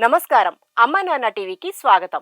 నమస్కారం. అమ్మ నాన్న టీవీకి స్వాగతం.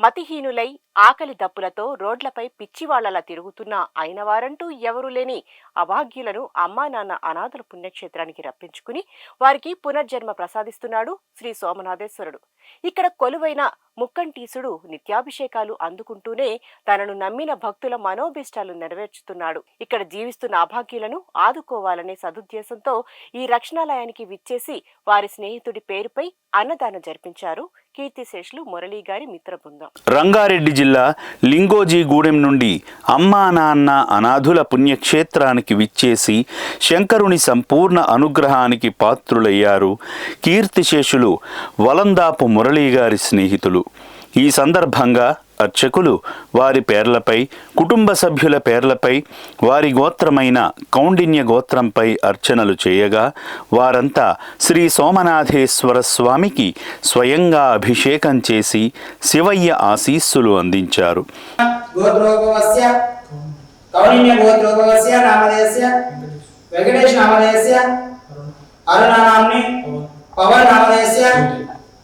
మతిహీనులై ఆకలి దప్పులతో రోడ్లపై పిచ్చివాళ్ళలా తిరుగుతున్న అయిన వారంటూ ఎవరూ లేని అభాగ్యులను అమ్మా నాన్న అనాథల పుణ్యక్షేత్రానికి రప్పించుకుని వారికి పునర్జన్మ ప్రసాదిస్తున్నాడు శ్రీ సోమనాథేశ్వరుడు. ఇక్కడ కొలువైన ముక్కంటీసుడు నిత్యాభిషేకాలు అందుకుంటూనే తనను నమ్మిన భక్తుల మనోభీష్టాలు నెరవేర్చుతున్నాడు. ఇక్కడ జీవిస్తున్న అభాగ్యులను ఆదుకోవాలనే సదుద్దేశంతో ఈ రక్షణాలయానికి విచ్చేసి వారి స్నేహితుడి పేరుపై అన్నదానం జరిపించారు. కీర్తిశేషులు మురళీ గారి మిత్ర బృందం. రంగారెడ్డి జిల్లా లింగోజీగూడెం నుండి అమ్మా నాన్న అనాథుల పుణ్యక్షేత్రానికి విచ్చేసి శంకరుని సంపూర్ణ అనుగ్రహానికి పాత్రులయ్యారు. కీర్తిశేషులు వలందాపు మురళీ గారి స్నేహితులు. ఈ సందర్భంగా అర్చకులు వారి పేర్లపై కుటుంబ సభ్యుల పేర్లపై వారి గోత్రమైన కౌండిన్య గోత్రంపై అర్చనలు చేయగా వారంతా శ్రీ సోమనాథేశ్వర స్వామికి స్వయంగా అభిషేకం చేసి శివయ్య ఆశీస్సులు అందించారు. వెంకటేష్ పవన్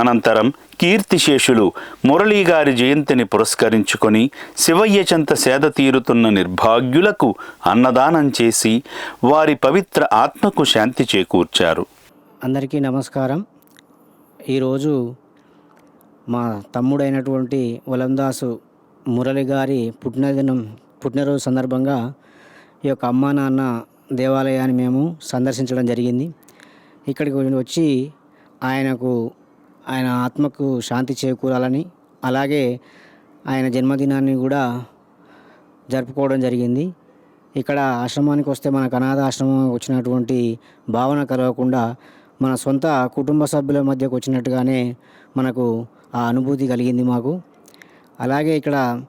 అనంతరం కీర్తిశేషులు మురళీగారి జయంతిని పురస్కరించుకొని శివయ్య చెంత సేద తీరుతున్న నిర్భాగ్యులకు అన్నదానం చేసి వారి పవిత్ర ఆత్మకు శాంతి చేకూర్చారు. అందరికీ నమస్కారం. ఈరోజు మా తమ్ముడైనటువంటి వలందాసు మురళి గారి పుట్టినదినం పుట్టినరోజు సందర్భంగా ఈ యొక్క అమ్మా నాన్న దేవాలయాన్ని మేము సందర్శించడం జరిగింది. ఇక్కడికి వచ్చి ఆయనకు ఆయన ఆత్మకు శాంతి చేకూరాలని అలాగే ఆయన జన్మదినాన్ని కూడా జరుపుకోవడం జరిగింది. ఇక్కడ ఆశ్రమానికి వస్తే మనకు అనాథ ఆశ్రమం వచ్చినటువంటి భావన కలగకుండా మన సొంత కుటుంబ సభ్యుల మధ్యకు వచ్చినట్టుగానే మనకు ఆ అనుభూతి కలిగింది మాకు. అలాగే ఇక్కడ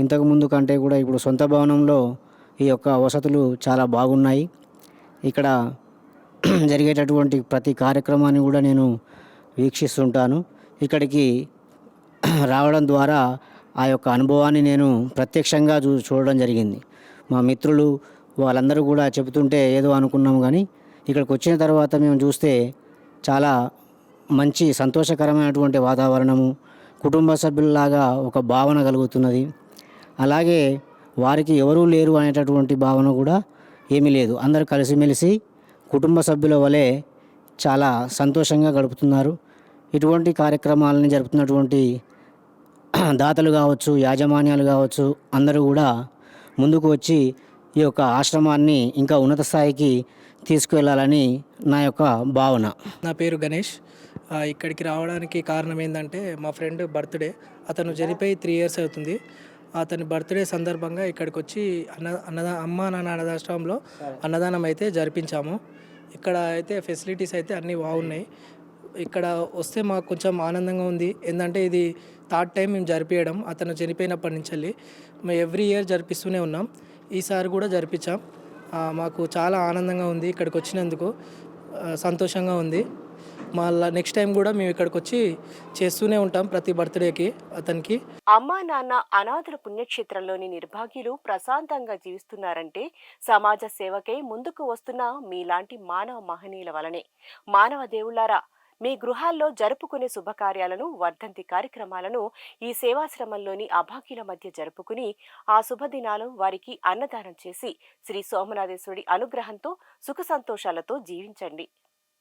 ఇంతకు ముందు కంటే కూడా ఇప్పుడు సొంత భవనంలో ఈ యొక్క వసతులు చాలా బాగున్నాయి. ఇక్కడ జరిగేటటువంటి ప్రతి కార్యక్రమాన్ని కూడా నేను వీక్షిస్తుంటాను. ఇక్కడికి రావడం ద్వారా ఆ యొక్క అనుభవాన్ని నేను ప్రత్యక్షంగా చూ చూడడం జరిగింది. మా మిత్రులు వాళ్ళందరూ కూడా చెబుతుంటే ఏదో అనుకున్నాం కానీ ఇక్కడికి వచ్చిన తర్వాత మేము చూస్తే చాలా మంచి సంతోషకరమైనటువంటి వాతావరణము కుటుంబ సభ్యుల్లాగా ఒక భావన కలుగుతున్నది. అలాగే వారికి ఎవరూ లేరు అనేటటువంటి భావన కూడా ఏమీ లేదు. అందరూ కలిసిమెలిసి కుటుంబ సభ్యుల వలె చాలా సంతోషంగా గడుపుతున్నారు. ఇటువంటి కార్యక్రమాలని జరుపుతున్నటువంటి దాతలు కావచ్చు యాజమాన్యాలు కావచ్చు అందరూ కూడా ముందుకు వచ్చి ఈ యొక్క ఆశ్రమాన్ని ఇంకా ఉన్నత స్థాయికి తీసుకువెళ్ళాలని నా యొక్క భావన. నా పేరు గణేష్. ఇక్కడికి రావడానికి కారణం ఏంటంటే మా ఫ్రెండ్ బర్త్డే. అతను చనిపోయి త్రీ ఇయర్స్ అవుతుంది. అతని బర్త్డే సందర్భంగా ఇక్కడికి వచ్చి అన్న అన్నదా అమ్మ నాన్న అన్నదాశ్రమంలో అన్నదానం అయితే జరిపించాము. ఇక్కడ అయితే ఫెసిలిటీస్ అయితే అన్నీ బాగున్నాయి. ఇక్కడ వస్తే మాకు కొంచెం ఆనందంగా ఉంది. ఏంటంటే ఇది థర్డ్ టైం మేము జరిపించడం అతను చనిపోయినప్పటి నుంచి వెళ్ళి మేము ఎవ్రీ ఇయర్ జరిపిస్తూనే ఉన్నాం. ఈసారి కూడా జరిపించాం. మాకు చాలా ఆనందంగా ఉంది ఇక్కడికి వచ్చినందుకు. సంతోషంగా ఉంది. మళ్ళా నెక్స్ట్ టైం కూడా మేము ఇక్కడికి వచ్చి చేస్తూనే ఉంటాం ప్రతి బర్త్డేకి అతనికి. అమ్మా నాన్న అనాథుల పుణ్యక్షేత్రంలోని నిర్భాగ్యులు ప్రశాంతంగా జీవిస్తున్నారంటే సమాజ సేవకై ముందుకు వస్తున్న మీలాంటి మానవ మహనీయుల వలనే. మానవ దేవుళ్ళారా మీ గృహాల్లో జరుపుకునే శుభకార్యాలను వర్ధంతి కార్యక్రమాలను ఈ సేవాశ్రమంలోని అభాగ్యుల మధ్య జరుపుకుని ఆ శుభదినాలు వారికి అన్నదానం చేసి శ్రీ సోమనాథేశ్వరుడి అనుగ్రహంతో సుఖ సంతోషాలతో జీవించండి.